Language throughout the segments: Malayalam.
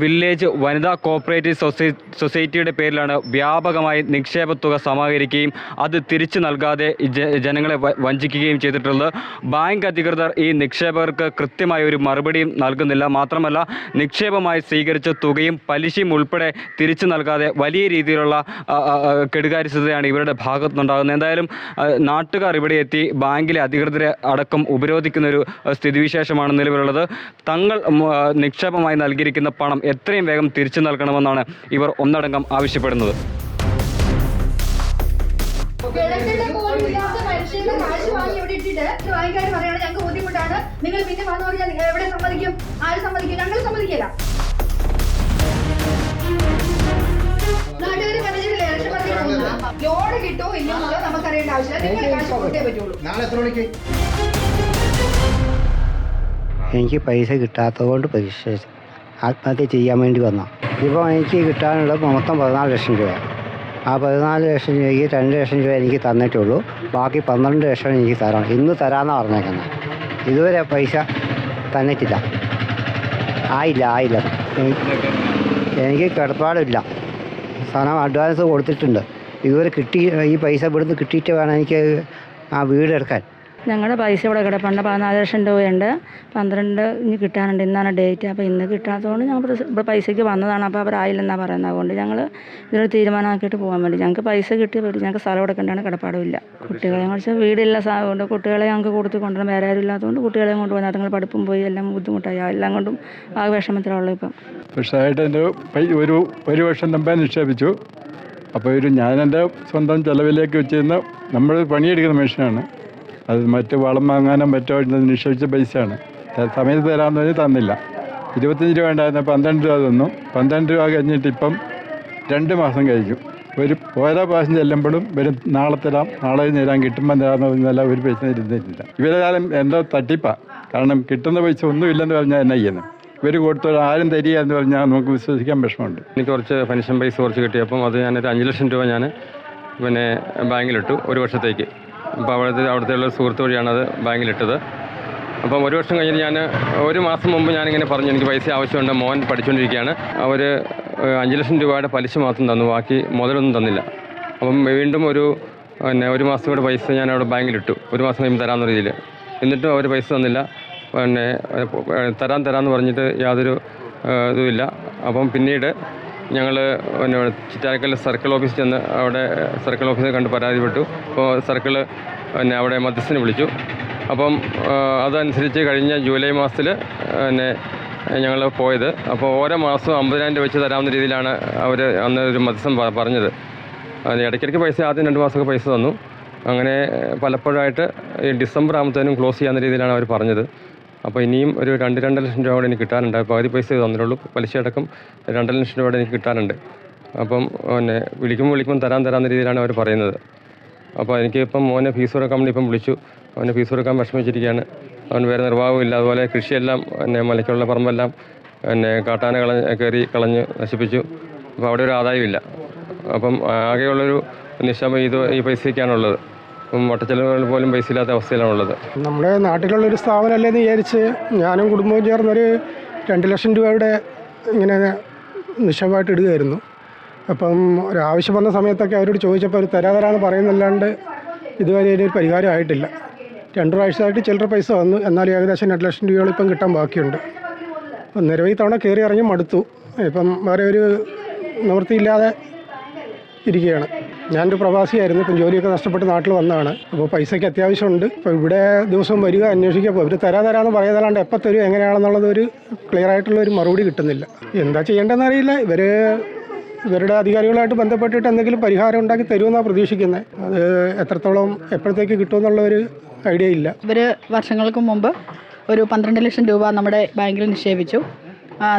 വില്ലേജ് വനിതാ കോപ്പറേറ്റീവ് സൊസൈ സൊസൈറ്റിയുടെ പേരിലാണ് വ്യാപകമായി നിക്ഷേപ തുക സമാഹരിക്കുകയും അത് തിരിച്ചു നൽകാതെ ജനങ്ങളെ വഞ്ചിക്കുകയും ചെയ്തിട്ടുള്ളത്. ബാങ്ക് അധികൃതർ ഈ നിക്ഷേപകർക്ക് കൃത്യമായ ഒരു മറുപടിയും നൽകുന്നില്ല. മാത്രമല്ല നിക്ഷേപമായി സ്വീകരിച്ച തുകയും പലിശയും ഉൾപ്പെടെ തിരിച്ചു നൽകാതെ വലിയ രീതിയിലുള്ള കെടുകാര്യസ്ഥതയാണ് ഇവരുടെ ഭാഗത്തുനിന്നുണ്ടാകുന്നത്. എന്തായാലും നാട്ടുകാർ ഇവിടെ എത്തി ബാങ്കിലെ അധികൃതരെ അടക്കം ഉപരോധിക്കുന്ന ഒരു സ്ഥിതിവിശേഷമാണ് നിലവിലുള്ളത്. തങ്ങൾ നിക്ഷേപമായി നൽകിയിരിക്കുന്ന പണം എത്രയും വേഗം തിരിച്ചു നൽകണമെന്നാണ് ഇവർ ഒന്നടങ്കം ആവശ്യപ്പെടുന്നത്. വാങ്ങിക്കാർ പറയാണ് ഞങ്ങൾക്ക് ബുദ്ധിമുട്ടാണ്. നിങ്ങൾ പിന്നെ വന്നു എവിടെ സമ്മതിക്കും? ആര് സമ്മതിക്കും? ഞങ്ങൾ സമ്മതിക്കില്ല. നാട്ടുകാർ ലോഡ് കിട്ടോ ഇല്ലയോ എന്നുള്ളത് നമുക്കറിയേണ്ട ആവശ്യമില്ല. നിങ്ങൾ കാശ് കൊടുത്തേ പറ്റുള്ളൂ. നാളെ എത്ര മണിക്ക്? എനിക്ക് പൈസ കിട്ടാത്തത് കൊണ്ട് പരീക്ഷ ആത്മഹത്യ ചെയ്യാൻ വേണ്ടി വന്നു. ഇപ്പോൾ എനിക്ക് കിട്ടാനുള്ളത് മൊത്തം പതിനാല് ലക്ഷം രൂപ. ആ പതിനാല് ലക്ഷം രൂപയ്ക്ക് രണ്ട് ലക്ഷം രൂപ എനിക്ക് തന്നിട്ടുള്ളൂ. ബാക്കി പന്ത്രണ്ട് ലക്ഷം എനിക്ക് തരണം. ഇന്ന് തരാമെന്നാണ് പറഞ്ഞേക്കുന്നത് ഇതുവരെ പൈസ തന്നിട്ടില്ല. ആയില്ല ആയില്ല. എനിക്ക് കിടപ്പാടില്ല. സാധനം അഡ്വാൻസ് കൊടുത്തിട്ടുണ്ട്. ഇതുവരെ കിട്ടി ഈ പൈസ ഇവിടുന്ന് കിട്ടിയിട്ട് വേണം എനിക്ക് ആ വീട് എടുക്കാൻ ഞങ്ങളുടെ പൈസ ഇവിടെ കിടപ്പുണ്ട്. പതിനാല് ലക്ഷം രൂപയുണ്ട്. പന്ത്രണ്ട് ഇനി കിട്ടാനുണ്ട്. ഇന്നാണ് ഡേറ്റ് അപ്പോൾ ഇന്ന് കിട്ടാത്തതുകൊണ്ട് ഞങ്ങൾ ഇവിടെ പൈസയ്ക്ക് വന്നതാണ്. അപ്പോൾ അവരായില്ലെന്നാണ് പറയുന്നത്. അതുകൊണ്ട് ഞങ്ങൾ ഇതിനൊരു തീരുമാനമാക്കിയിട്ട് പോകാൻ വേണ്ടി. ഞങ്ങൾക്ക് പൈസ കിട്ടിയ പറ്റി ഞങ്ങൾക്ക് സ്ഥലം എടുക്കേണ്ടതാണ് കിടപ്പാടും ഇല്ല. കുട്ടികളെ കുറിച്ച് വീടില്ല സാധനമുണ്ട് കുട്ടികളെ ഞങ്ങൾക്ക് കൊടുത്ത് കൊണ്ടുവരാൻ വേറെ ആരും ഇല്ലാത്തതുകൊണ്ട് കുട്ടികളെ കൊണ്ടുപോകുന്നത് അതുങ്ങൾ പഠിപ്പും പോയി എല്ലാം ബുദ്ധിമുട്ടായി. എല്ലാം കൊണ്ടും ആ വിഷമത്തിലുള്ളൂ ഇപ്പം. പക്ഷേ ഒരു ഒരു വർഷം മുമ്പേ നിക്ഷേപിച്ചു. അപ്പോൾ ഒരു ഞാനെന്റെ സ്വന്തം ചിലവിലേക്ക് വെച്ചിരുന്ന നമ്മൾ പണിയെടുക്കുന്ന മനുഷ്യനാണ്. അത് മറ്റ് വളം വാങ്ങാനും മറ്റോ നിക്ഷേപിച്ച പൈസയാണ്. സമയത്ത് തരാമെന്ന് പറഞ്ഞ് തന്നില്ല. ഇരുപത്തഞ്ച് രൂപ ഉണ്ടായിരുന്ന പന്ത്രണ്ട് രൂപ തന്നു. പന്ത്രണ്ട് രൂപ കഴിഞ്ഞിട്ട് ഇപ്പം രണ്ട് മാസം കഴിഞ്ഞു. ഒരു ഓരോ പ്രാവശ്യം ചെല്ലുമ്പോഴും വരും നാളെ തരാം നാളെ തരാം കിട്ടുമ്പോൾ തരാമെന്ന് പറഞ്ഞാൽ ഒരു പൈസ ഇരുന്നിട്ടില്ല. ഇവരെ കാലം എന്തോ തട്ടിപ്പാണ് കാരണം കിട്ടുന്ന പൈസ ഒന്നും ഇല്ലെന്ന് പറഞ്ഞാൽ എന്നാ ചെയ്യുന്നത് ഇവർ കൊടുത്തോളം ആരും തരിക എന്ന് പറഞ്ഞാൽ നമുക്ക് വിശ്വസിക്കാൻ വിഷമമുണ്ട്. എനിക്ക് കുറച്ച് പെൻഷൻ പൈസ കുറച്ച് കിട്ടിയപ്പം അത് ഞാനൊരു അഞ്ച് ലക്ഷം രൂപ ഞാൻ പിന്നെ ബാങ്കിലിട്ടു ഒരു വർഷത്തേക്ക്. അപ്പോൾ അവിടുത്തെ അവിടുത്തെ ഉള്ള സുഹൃത്ത് വഴിയാണ് അത് ബാങ്കിലിട്ടത്. അപ്പം ഒരു വർഷം കഴിഞ്ഞ് ഞാൻ ഒരു മാസം മുമ്പ് ഞാനിങ്ങനെ പറഞ്ഞു എനിക്ക് പൈസ ആവശ്യമുണ്ട് മോൻ പഠിച്ചുകൊണ്ടിരിക്കുകയാണ്. അവർ അഞ്ച് ലക്ഷം രൂപയുടെ പലിശ മാത്രം തന്നു ബാക്കി മുതലൊന്നും തന്നില്ല. അപ്പം വീണ്ടും ഒരു പിന്നെ ഒരു മാസം കൂടെ പൈസ ഞാൻ അവിടെ ബാങ്കിലിട്ടു. ഒരു മാസം കഴിയുമ്പോൾ തരാമെന്ന രീതിയിൽ. എന്നിട്ടും അവർ പൈസ തന്നില്ല. പിന്നെ തരാൻ തരാമെന്ന് പറഞ്ഞിട്ട് യാതൊരു ഇതുമില്ല. അപ്പം പിന്നീട് ഞങ്ങൾ പിന്നെ ചിറ്റാരക്കൽ സർക്കിൾ ഓഫീസ് ചെന്ന് അവിടെ സർക്കിൾ ഓഫീസിൽ കണ്ട് പരാതിപ്പെട്ടു. അപ്പോൾ സർക്കിൾ പിന്നെ അവിടെ മധ്യസ്ഥനെ വിളിച്ചു. അപ്പം അതനുസരിച്ച് കഴിഞ്ഞ ജൂലൈ മാസത്തിൽ പിന്നെ ഞങ്ങൾ പോയത്. അപ്പോൾ ഓരോ മാസവും അമ്പതിനായിരം രൂപ വെച്ച് തരാവുന്ന രീതിയിലാണ് അവർ അന്ന് ഒരു മധ്യസ്ഥം പറഞ്ഞത്. ഇടയ്ക്കിടയ്ക്ക് പൈസ ആദ്യം രണ്ട് മാസമൊക്കെ പൈസ തന്നു. അങ്ങനെ പലപ്പോഴായിട്ട് ഈ ഡിസംബർ ആകുമ്പോഴത്തേനും ക്ലോസ് ചെയ്യാവുന്ന രീതിയിലാണ് അവർ പറഞ്ഞത്. അപ്പോൾ ഇനിയും ഒരു രണ്ട് രണ്ട് ലക്ഷം രൂപ കൂടെ എനിക്ക് കിട്ടാനുണ്ട്. പകുതി പൈസ തന്നിട്ടുള്ളൂ. പലിശ അടക്കം രണ്ട് ലക്ഷം രൂപ എനിക്ക് കിട്ടാനുണ്ട്. അപ്പം പിന്നെ വിളിക്കുമ്പോൾ വിളിക്കുമ്പോൾ തരാൻ തരാമെന്ന രീതിയിലാണ് അവർ പറയുന്നത്. അപ്പോൾ എനിക്ക് ഇപ്പം മോനെ ഫീസ് കൊടുക്കാൻ വേണ്ടി ഇപ്പം വിളിച്ചു. അവന് ഫീസ് കൊടുക്കാൻ വിഷമിച്ചിരിക്കുകയാണ്. അവൻ വേറെ നിർവാഹമില്ല അതുപോലെ കൃഷിയെല്ലാം എന്നെ മലയ്ക്കുള്ള പറമ്പെല്ലാം എന്നെ കാട്ടാന കളഞ്ഞ് കയറി കളഞ്ഞ് നശിപ്പിച്ചു. അപ്പോൾ അവിടെ ഒരു ആദായമില്ല അപ്പം ആകെയുള്ളൊരു നിക്ഷേപം ഇത് ഈ പൈസയ്ക്കാണുള്ളത്. വട്ടച്ചെലവുകൾ പോലും പൈസ ഇല്ലാത്ത അവസ്ഥയിലാണുള്ളത് നമ്മുടെ നാട്ടിലുള്ളൊരു സ്ഥാപനമല്ലേ എന്ന് വിചാരിച്ച് ഞാനും കുടുംബവും ചേർന്നൊരു രണ്ട് ലക്ഷം രൂപയുടെ ഇങ്ങനെ നിക്ഷേപമായിട്ട് ഇടുകയായിരുന്നു. അപ്പം ഒരാവശ്യം വന്ന സമയത്തൊക്കെ അവരോട് ചോദിച്ചപ്പോൾ അവർ തരാ പറയുന്നല്ലാണ്ട് ഇതുവരെ ഒരു പരിഹാരം ആയിട്ടില്ല. രണ്ട് പ്രാവശ്യമായിട്ട് ചിലർ പൈസ വന്നു. എന്നാലും ഏകദേശം രണ്ട് ലക്ഷം രൂപയോളം ഇപ്പം കിട്ടാൻ ബാക്കിയുണ്ട്. അപ്പം നിരവധി തവണ കയറി ഇറങ്ങി മടുത്തു. ഇപ്പം വേറെ ഒരു നിവൃത്തിയില്ലാതെ ഇരിക്കുകയാണ്. ഞാനൊരു പ്രവാസിയായിരുന്നു ഇപ്പം ജോലിയൊക്കെ നഷ്ടപ്പെട്ട് നാട്ടിൽ വന്നതാണ്. അപ്പോൾ പൈസയ്ക്ക് അത്യാവശ്യമുണ്ട്. അപ്പോൾ ഇവിടെ ദിവസം വരിക അന്വേഷിക്കുക അപ്പോൾ ഇവർ തരാ തരാമെന്ന് പറയുന്നതല്ലാണ്ട് എപ്പോൾ തരും എങ്ങനെയാണെന്നുള്ളത് ഒരു ക്ലിയർ ആയിട്ടുള്ള ഒരു മറുപടി കിട്ടുന്നില്ല. എന്താ ചെയ്യേണ്ടതെന്ന് അറിയില്ല. ഇവർ ഇവരുടെ അധികാരികളായിട്ട് ബന്ധപ്പെട്ടിട്ട് എന്തെങ്കിലും പരിഹാരം ഉണ്ടാക്കി തരുമെന്നാണ് പ്രതീക്ഷിക്കുന്നത് അത് എത്രത്തോളം എപ്പോഴത്തേക്ക് കിട്ടുമെന്നുള്ള ഒരു ഐഡിയ ഇല്ല. ഇവർ വർഷങ്ങൾക്ക് മുമ്പ് ഒരു പന്ത്രണ്ട് ലക്ഷം രൂപ നമ്മുടെ ബാങ്കിൽ നിക്ഷേപിച്ചു.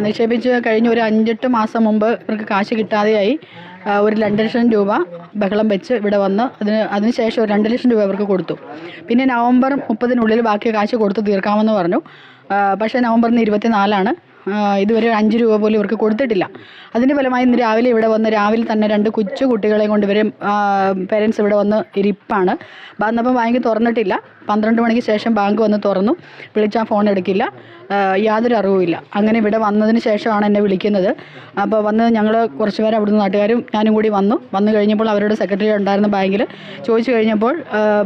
നിക്ഷേപിച്ച് കഴിഞ്ഞ ഒരു അഞ്ചെട്ട് മാസം മുമ്പ് ഇവർക്ക് കാശ് കിട്ടാതെയായി. ഒരു രണ്ട് ലക്ഷം രൂപ ബഹളം വെച്ച് ഇവിടെ വന്ന് അതിന് അതിനുശേഷം ഒരു രണ്ട് ലക്ഷം രൂപ ഇവർക്ക് കൊടുത്തു. പിന്നെ നവംബർ മുപ്പതിനുള്ളിൽ ബാക്കി കാശ് കൊടുത്ത് തീർക്കാമെന്ന് പറഞ്ഞു. പക്ഷേ നവംബറിന് ഇരുപത്തിനാലാണ്. ഇതുവരെ അഞ്ച് രൂപ പോലും ഇവർക്ക് കൊടുത്തിട്ടില്ല. അതിന്റെ ഫലമായി ഇന്ന് രാവിലെ ഇവിടെ വന്ന് രാവിലെ തന്നെ രണ്ട് കൊച്ചു കുട്ടികളെ കൊണ്ട് ഇവർ പേരൻസ് ഇവിടെ വന്ന് ഇരിപ്പാണ്. വന്നപ്പോൾ ബാങ്ക് തുറന്നിട്ടില്ല. പന്ത്രണ്ട് മണിക്ക് ശേഷം ബാങ്ക് വന്ന് തുറന്നു. വിളിച്ചാൽ ഫോൺ എടുക്കില്ല. യാതൊരു അറിവുമില്ല അങ്ങനെ ഇവിടെ വന്നതിന് ശേഷമാണ് എന്നെ വിളിക്കുന്നത്. അപ്പോൾ വന്ന് ഞങ്ങൾ കുറച്ച് പേർ അവിടുന്ന് നാട്ടുകാരും ഞാനും കൂടി വന്നു. വന്നു കഴിഞ്ഞപ്പോൾ അവരുടെ സെക്രട്ടറി ഉണ്ടായിരുന്ന ബാങ്കിൽ ചോദിച്ചു കഴിഞ്ഞപ്പോൾ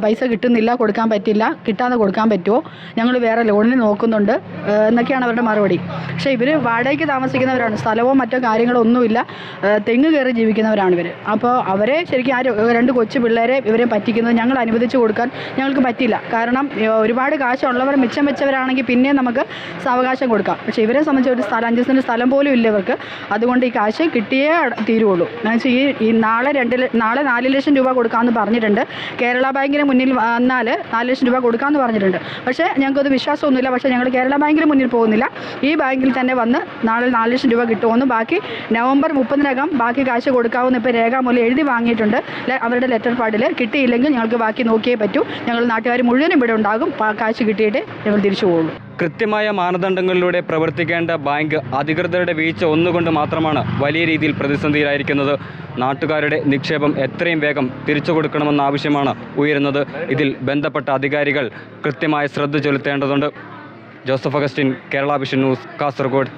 പൈസ കിട്ടുന്നില്ല കൊടുക്കാൻ പറ്റില്ല. കിട്ടാതെ കൊടുക്കാൻ പറ്റുമോ? ഞങ്ങൾ വേറെ ലോണിന് നോക്കുന്നുണ്ട്. എന്നൊക്കെയാണ് അവരുടെ മറുപടി. പക്ഷേ ഇവർ വാടകയ്ക്ക് താമസിക്കുന്നവരാണ്. സ്ഥലമോ മറ്റോ കാര്യങ്ങളോ ഒന്നുമില്ല. തെങ്ങ് കയറി ജീവിക്കുന്നവരാണ് ഇവർ അപ്പോൾ അവരെ ശരിക്കും ആ രണ്ട് കൊച്ചു പിള്ളേരെ ഇവരെ പറ്റിക്കുന്നത് ഞങ്ങൾ അനുവദിച്ച് കൊടുക്കാൻ ഞങ്ങൾക്ക് പറ്റില്ല കാരണം ഒരുപാട് കാശുള്ളവർ മിച്ചം വെച്ചവരാണെങ്കിൽ പിന്നെ നമുക്ക് സാവകാശം കൊടുക്കാം. പക്ഷേ ഇവരെ സംബന്ധിച്ച് ഒരു സ്ഥലം അഞ്ച് സെന്റ് സ്ഥലം പോലും ഇല്ല ഇവർക്ക്. അതുകൊണ്ട് ഈ കാശ് കിട്ടിയേ തീരുള്ളൂ. എന്ന് വെച്ചാൽ ഈ ഈ നാളെ രണ്ട് നാളെ നാല് ലക്ഷം രൂപ കൊടുക്കാമെന്ന് പറഞ്ഞിട്ടുണ്ട്. കേരള ബാങ്കിന് മുന്നിൽ വന്നാൽ നാല് ലക്ഷം രൂപ കൊടുക്കാമെന്ന് പറഞ്ഞിട്ടുണ്ട്. പക്ഷേ ഞങ്ങൾക്കത് വിശ്വാസമൊന്നുമില്ല. പക്ഷേ ഞങ്ങൾ കേരള ബാങ്കിന് മുന്നിൽ പോകുന്നില്ല. ഈ ബാങ്കിൽ തന്നെ വന്ന് നാളെ നാല് ലക്ഷം രൂപ കിട്ടുമെന്നും ബാക്കി നവംബർ മുപ്പതിനകം ബാക്കി കാശ് കൊടുക്കാവുന്ന ഇപ്പോൾ രേഖാമൂലം എഴുതി വാങ്ങിയിട്ടുണ്ട്. അവരുടെ ലെറ്റർ പാഡിൽ കിട്ടിയില്ലെങ്കിൽ ഞങ്ങൾക്ക് ബാക്കി നോക്കിയേ പറ്റൂ. ഞങ്ങൾ നാട്ടുകാർ മുഴുവനും ഇവിടെ ഉണ്ടാകും. കാശ് കിട്ടിയിട്ട് ഞങ്ങൾ തിരിച്ചു പോകുള്ളൂ കൃത്യമായ മാനദണ്ഡങ്ങളിലൂടെ പ്രവർത്തിക്കേണ്ട ബാങ്ക് അധികൃതരുടെ വീഴ്ച ഒന്നുകൊണ്ട് മാത്രമാണ് വലിയ രീതിയിൽ പ്രതിസന്ധിയിലായിരിക്കുന്നത്. നാട്ടുകാരുടെ നിക്ഷേപം എത്രയും വേഗം തിരിച്ചു കൊടുക്കണമെന്ന ആവശ്യമാണ് ഉയരുന്നത്. ഇതിൽ ബന്ധപ്പെട്ട അധികാരികൾ കൃത്യമായ ശ്രദ്ധ ചെലുത്തേണ്ടതുണ്ട്. Joseph Augustine Kerala vision news Kasaragod.